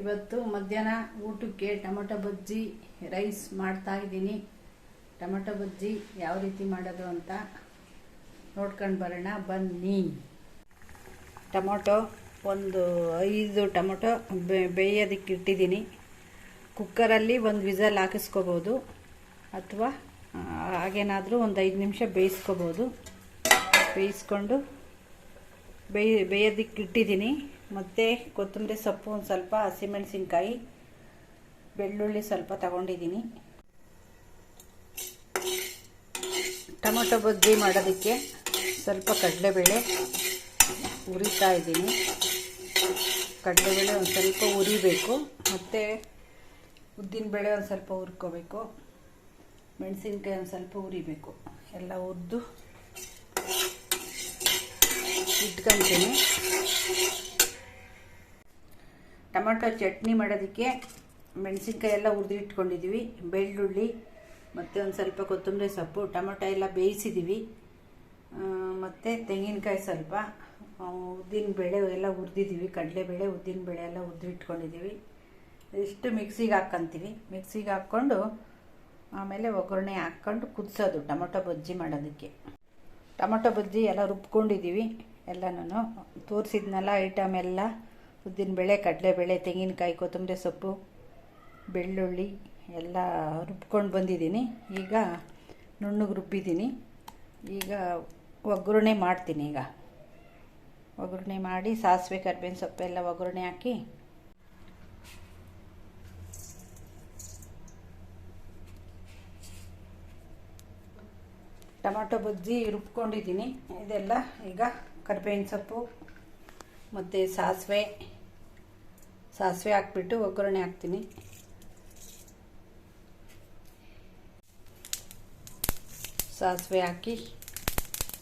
ಇವತ್ತು ಮಧ್ಯಾಹ್ನ ಊಟಕ್ಕೆ ಟೊಮೊಟೊ ಬಜ್ಜಿ, ರೈಸ್ ಮಾಡ್ತಾ ಇದ್ದೀನಿ. ಟೊಮೊಟೊ ಬಜ್ಜಿ ಯಾವ ರೀತಿ ಮಾಡೋದು ಅಂತ ನೋಡ್ಕೊಂಡು ಬರೋಣ. ಬನ್ನಿ. ಟೊಮೊಟೊ, ಒಂದು ಐದು ಟೊಮೊಟೊ ಬೇಯೋದಕ್ಕೆ ಇಟ್ಟಿದ್ದೀನಿ. ಕುಕ್ಕರಲ್ಲಿ ಒಂದು ವಿಸಲ್ ಹಾಕಿಸ್ಕೋಬೋದು. ಅಥವಾ ಹಾಗೇನಾದರೂ ಒಂದು ಐದು ನಿಮಿಷ ಬೇಯಿಸ್ಕೋಬೋದು. ಬೇಯಿಸ್ಕೊಂಡು ಬೇಯ್, ಬೇಯೋದಕ್ಕೆ ಇಟ್ಟಿದ್ದೀನಿ. ಮತ್ತು ಕೊತ್ತಂಬರಿ ಸೊಪ್ಪು ಒಂದು ಸ್ವಲ್ಪ, ಹಸಿಮೆಣಸಿನ್ಕಾಯಿ, ಬೆಳ್ಳುಳ್ಳಿ ಸ್ವಲ್ಪ ತಗೊಂಡಿದ್ದೀನಿ. ಟೊಮೊಟೊ ಬಜ್ಜಿ ಮಾಡೋದಕ್ಕೆ ಸ್ವಲ್ಪ ಕಡಲೆಬೇಳೆ ಉರಿತಾ ಇದ್ದೀನಿ. ಕಡಲೆಬೇಳೆ ಒಂದು ಸ್ವಲ್ಪ ಉರಿಬೇಕು ಮತ್ತು ಉದ್ದಿನಬೇಳೆ ಒಂದು ಸ್ವಲ್ಪ ಹುರ್ಕೋಬೇಕು, ಮೆಣಸಿನ್ಕಾಯಿ ಒಂದು ಸ್ವಲ್ಪ ಉರಿಬೇಕು ಎಲ್ಲ ಹುರಿದು ಇಟ್ಕೊತೀನಿ. ಟೊಮೊಟೊ ಚಟ್ನಿ ಮಾಡೋದಕ್ಕೆ ಮೆಣಸಿನ್ಕಾಯಿ ಎಲ್ಲ ಹುರಿದಿಟ್ಕೊಂಡಿದ್ದೀವಿ ಬೆಳ್ಳುಳ್ಳಿ ಮತ್ತು ಒಂದು ಸ್ವಲ್ಪ ಕೊತ್ತಂಬರಿ ಸೊಪ್ಪು, ಟೊಮೆಟೊ ಎಲ್ಲ ಬೇಯಿಸಿದ್ದೀವಿ ಮತ್ತು ತೆಂಗಿನಕಾಯಿ ಸ್ವಲ್ಪ ಉದ್ದಿನ ಬೇಳೆ ಎಲ್ಲ ಹುರಿದಿದ್ದೀವಿ ಕಡಲೆಬೇಳೆ, ಉದ್ದಿನ ಬೇಳೆ ಎಲ್ಲ ಹುರಿದಿಟ್ಕೊಂಡಿದ್ದೀವಿ ಇಷ್ಟು ಮಿಕ್ಸಿಗೆ ಹಾಕ್ಕೊಂತೀವಿ. ಮಿಕ್ಸಿಗೆ ಹಾಕ್ಕೊಂಡು ಆಮೇಲೆ ಒಗ್ಗರಣೆ ಹಾಕ್ಕೊಂಡು ಕುದಿಸೋದು, ಟೊಮೊಟೊ ಬಜ್ಜಿ ಮಾಡೋದಕ್ಕೆ. ಟೊಮೊಟೊ ಬಜ್ಜಿ ಎಲ್ಲ ರುಬ್ಕೊಂಡಿದ್ದೀವಿ ಎಲ್ಲನೂ ತೋರಿಸಿದ್ನಲ್ಲ, ಐಟಮ್ ಎಲ್ಲ. ಉದ್ದಿನಬೇಳೆ ಕಡಲೆಬೇಳೆ ತೆಂಗಿನಕಾಯಿ, ಕೊತ್ತಂಬರಿ ಸೊಪ್ಪು, ಬೆಳ್ಳುಳ್ಳಿ ಎಲ್ಲ ರುಬ್ಕೊಂಡು ಬಂದಿದ್ದೀನಿ. ಈಗ ನುಣ್ಣಗೆ ರುಬ್ಬಿದ್ದೀನಿ. ಈಗ ಒಗ್ಗರಣೆ ಮಾಡ್ತೀನಿ ಈಗ. ಒಗ್ಗರಣೆ ಮಾಡಿ ಸಾಸಿವೆ, ಕರ್ಬೇವಿನ ಸೊಪ್ಪೆಲ್ಲ ಒಗ್ಗರಣೆ ಹಾಕಿ ಟೊಮೊಟೊ ಬಜ್ಜಿ ರುಬ್ಕೊಂಡಿದ್ದೀನಿ. ಇದೆಲ್ಲ ಈಗ ಕರ್ಬೇವಿನ ಸೊಪ್ಪು, ಮತ್ತು ಸಾಸಿವೆ ಸಾಸಿವೆ ಹಾಕ್ಬಿಟ್ಟು ಒಗ್ಗರಣೆ ಹಾಕ್ತೀನಿ. ಸಾಸಿವೆ ಹಾಕಿ,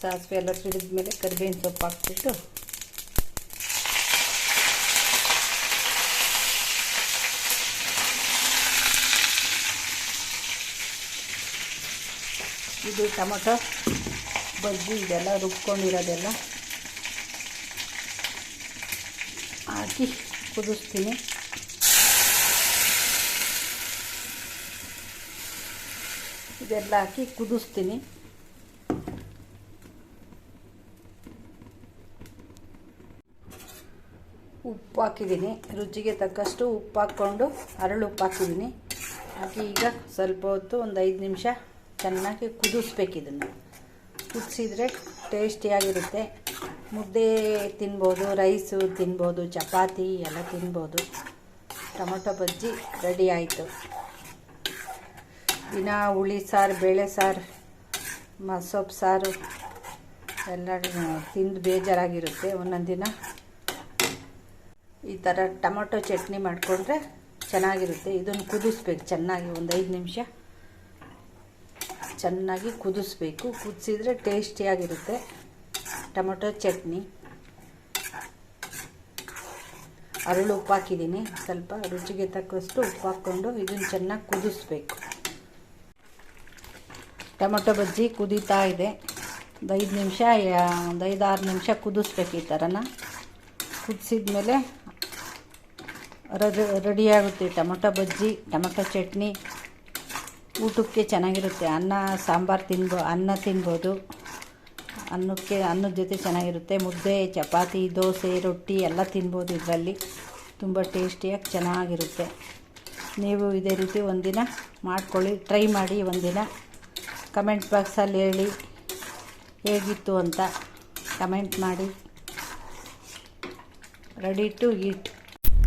ಸಾಸಿವೆ ಎಲ್ಲ ಸಿಡಿದ ಮೇಲೆ ಕರಿಬೇವಿನ ಸೊಪ್ಪು ಹಾಕ್ಬಿಟ್ಟು ಇದು ಟೊಮೊಟೊ ಬಜ್ಜಿ ಇದೆಲ್ಲ ರುಬ್ಕೊಂಡಿರೋದೆಲ್ಲ ಹಾಕಿ ಕುದಿಸ್ತೀನಿ. ಇದೆಲ್ಲ ಹಾಕಿ ಕುದಿಸ್ತೀನಿ. ಉಪ್ಪು ಹಾಕಿದ್ದೀನಿ. ರುಚಿಗೆ ತಕ್ಕಷ್ಟು ಉಪ್ಪು ಹಾಕ್ಕೊಂಡು ಅರಳು ಉಪ್ಪು ಹಾಕಿದ್ದೀನಿ. ಹಾಕಿ ಈಗ ಸ್ವಲ್ಪ ಹೊತ್ತು ಒಂದು ಐದು ನಿಮಿಷ ಚೆನ್ನಾಗಿ ಕುದಿಸ್ಬೇಕು ಇದನ್ನು ಕುದಿಸಿದ್ರೆ ಟೇಸ್ಟಿಯಾಗಿರುತ್ತೆ. ಮುದ್ದೆ ತಿನ್ಬೋದು, ರೈಸು ತಿನ್ಬೋದು, ಚಪಾತಿ ಎಲ್ಲ ತಿನ್ಬೋದು. ಟೊಮೊಟೊ ಬಜ್ಜಿ ರೆಡಿ ಆಯಿತು. ದಿನ ಹುಳಿ ಸಾರು, ಬೇಳೆ ಸಾರು ಮಸೊಪ್ಪು ಸಾರು ಎಲ್ಲ ತಿಂದು ಬೇಜಾರಾಗಿರುತ್ತೆ ಒಂದೊಂದು ದಿನ. ಈ ಥರ ಟೊಮೊಟೊ ಚಟ್ನಿ ಮಾಡಿಕೊಂಡ್ರೆ ಚೆನ್ನಾಗಿರುತ್ತೆ. ಇದನ್ನು ಕುದಿಸ್ಬೇಕು ಚೆನ್ನಾಗಿ ಒಂದು ಐದು ನಿಮಿಷ. ಚೆನ್ನಾಗಿ ಕುದಿಸ್ಬೇಕು. ಕುದಿಸಿದ್ರೆ ಟೇಸ್ಟಿಯಾಗಿರುತ್ತೆ. ಟೊಮೊಟೊ ಚಟ್ನಿ. ಅರಳು ಉಪ್ಪು ಹಾಕಿದ್ದೀನಿ ಸ್ವಲ್ಪ ರುಚಿಗೆ ತಕ್ಕಷ್ಟು ಉಪ್ಪು ಹಾಕ್ಕೊಂಡು ಇದನ್ನು ಚೆನ್ನಾಗಿ ಕುದಿಸ್ಬೇಕು. ಟೊಮೊಟೊ ಬಜ್ಜಿ ಕುದೀತಾ ಇದೆ. ಒಂದು ಐದು ನಿಮಿಷ, ಒಂದು ಐದು ಆರು ನಿಮಿಷ ಕುದಿಸ್ಬೇಕು ಈ ಥರನ ಕುದಿಸಿದ್ಮೇಲೆ ರೆಡಿ ರೆಡಿಯಾಗುತ್ತೆ ಟೊಮೊಟೊ ಬಜ್ಜಿ, ಟೊಮೊಟೊ ಚಟ್ನಿ. ಊಟಕ್ಕೆ ಚೆನ್ನಾಗಿರುತ್ತೆ. ಅನ್ನ, ಸಾಂಬಾರು ತಿನ್ಬೋ, ಅನ್ನ ತಿನ್ಬೋದು. ಅನ್ನಕ್ಕೆ, ಅನ್ನದ ಜೊತೆ ಚೆನ್ನಾಗಿರುತ್ತೆ. ಮುದ್ದೆ, ಚಪಾತಿ, ದೋಸೆ, ರೊಟ್ಟಿ ಎಲ್ಲ ತಿನ್ಬೋದು ಇದರಲ್ಲಿ. ತುಂಬ ಟೇಸ್ಟಿಯಾಗಿ ಚೆನ್ನಾಗಿರುತ್ತೆ. ನೀವು ಇದೇ ರೀತಿ ಒಂದಿನ ಮಾಡ್ಕೊಳ್ಳಿ, ಟ್ರೈ ಮಾಡಿ ಒಂದಿನ. ಕಮೆಂಟ್ ಬಾಕ್ಸಲ್ಲಿ ಹೇಳಿ, ಹೇಗಿತ್ತು ಅಂತ ಕಮೆಂಟ್ ಮಾಡಿ. Ready to eat.